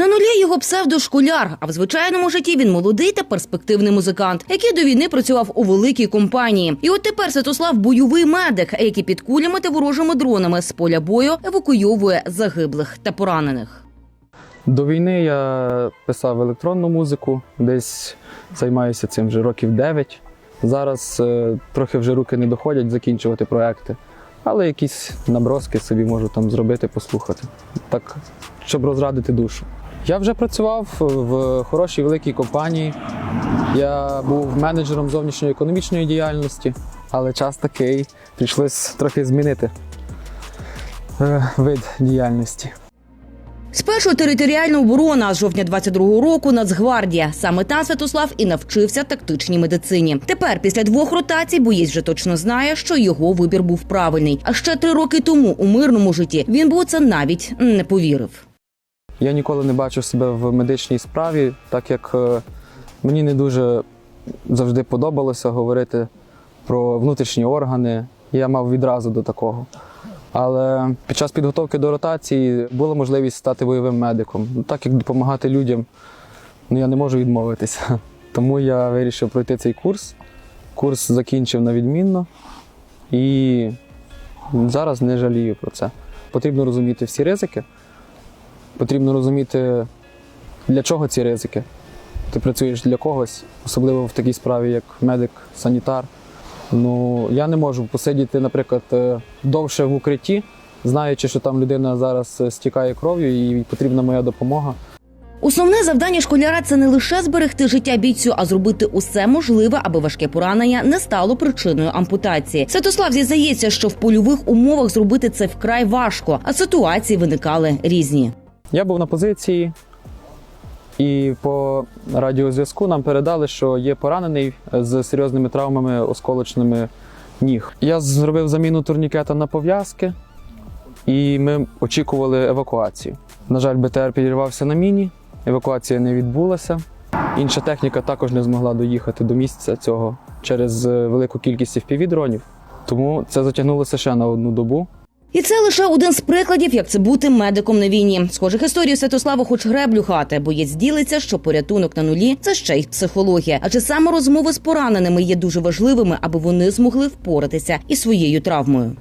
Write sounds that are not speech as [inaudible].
На нулі його псевдошколяр, а в звичайному житті він молодий та перспективний музикант, який до війни працював у великій компанії. І от тепер Святослав бойовий медик, який під кулями та ворожими дронами з поля бою евакуйовує загиблих та поранених. До війни я писав електронну музику, десь займаюся цим вже років 9. Зараз е, трохи вже руки не доходять закінчувати проекти, але якісь наброски собі можу там зробити, послухати. Так, щоб розрадити душу. Я вже працював в хорошій великій компанії. Я був менеджером зовнішньої економічної діяльності, але час такий, прийшлось трохи змінити е, вид діяльності. Спершу територіальна оборона з жовтня 22-го року Нацгвардія. Саме там Святослав і навчився тактичній медицині. Тепер, після двох ротацій, боєць вже точно знає, що його вибір був правильний. А ще три роки тому у мирному житті він би це навіть не повірив. Я ніколи не бачив себе в медичній справі, так як е, мені не дуже завжди подобалося говорити про внутрішні органи. Я мав відразу до такого. Але під час підготовки до ротації була можливість стати бойовим медиком. Ну, Так як допомагати людям, ну я не можу відмовитися. [laughs] Тому я вирішив пройти цей курс. Курс закінчив на відмінно і зараз не жалію про це. Потрібно розуміти всі ризики. Потрібно розуміти, для чого ці ризики. Ти працюєш для когось, особливо в такій справі, як медик, санітар. Ну, я не можу посидіти, наприклад, е, довше в укритті, знаючи, що там людина зараз е, стікає кров'ю і потрібна моя допомога. Основне завдання школяра це не лише зберегти життя бійцю, а зробити усе можливе, аби важке поранення не стало причиною ампутації. Святослав зізнається, що в польових умовах зробити це вкрай важко, а ситуації виникали різні. Я був на позиції, і по радіозв'язку нам передали, що є поранений з серйозними травмами осколочними ніг. Я зробив заміну турнікета на пов'язки, і ми очікували евакуацію. На жаль, БТР підірвався на міні, евакуація не відбулася. Інша техніка також не змогла доїхати до місця цього через е, велику кількість FPV-дронів. Тому це затягнулося ще на одну добу. І це лише один з прикладів, як це бути медиком на війні. Схожих історій Святослава хоч греблю хати. Боєць ділиться, що порятунок на нулі це ще й психологія. Адже саме розмови з пораненими є дуже важливими, аби вони змогли впоратися із своєю травмою.